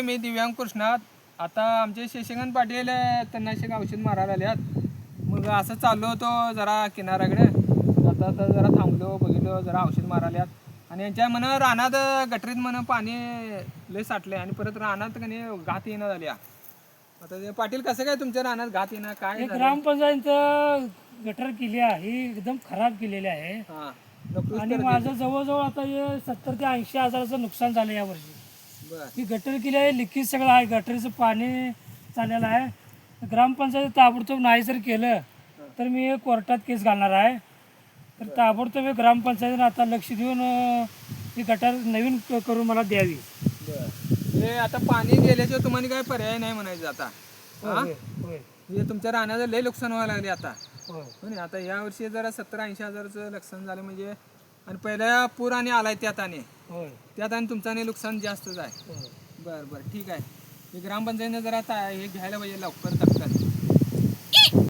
मी दिव्यांग कृष्णात. आता आमचे शशिकांत पाटील अं, तणनाशक औषध मारायला आल्यात मग असं चाललो होतो जरा किनाऱ्याकडे. आता आता जरा थांबलो बघितलो जरा औषध मारायला आल्यात आणि यांच्या म्हण रानात गटरीत म्हण पाणी लय साठले आणि परत रानात कणी घात येणं झाली. आता ते पाटील कसं काय तुमच्या रानात घात येणं? काय हे झालं? गटर केली आहे ही एकदम खराब केलेली आहे. हा. आणि तर माझं जवळजवळ आता हे सत्तर ते ऐंशी हजाराचं नुकसान झालं या ही गटर केली आहे लिकेज सगळं आहे गटरीचं पाणी चाललेलं आहे. ग्रामपंचायत ताबडतोब नाही जर केलं तर मी कोर्टात केस घालणार आहे. तर ताबडतोब ग्रामपंचायतीनं आता लक्ष देऊन ही गटर नवीन क- करून मला द्यावी. हे आता पाणी गेल्याशिवाय तुम्हाला काय पर्याय नाही म्हणायचं आता. हा? होय. होय हे तुमच्या रानाचं लय नुकसान व्हायला लागले आता. होय. हो नाही आता या वर्षी जरा सत्तर ऐंशी हजाराचं नुकसान झालं म्हणजे आणि पहिल्या पूर आणि आलाय त्यात आणि. होय. त्यात आणि तुमचं आणि नुकसान जास्तच आहे. बरं बरं. ठीक आहे. हे ग्रामपंचायतीनं जरा ता हे घ्यायला पाहिजे लवकर तत्काळ.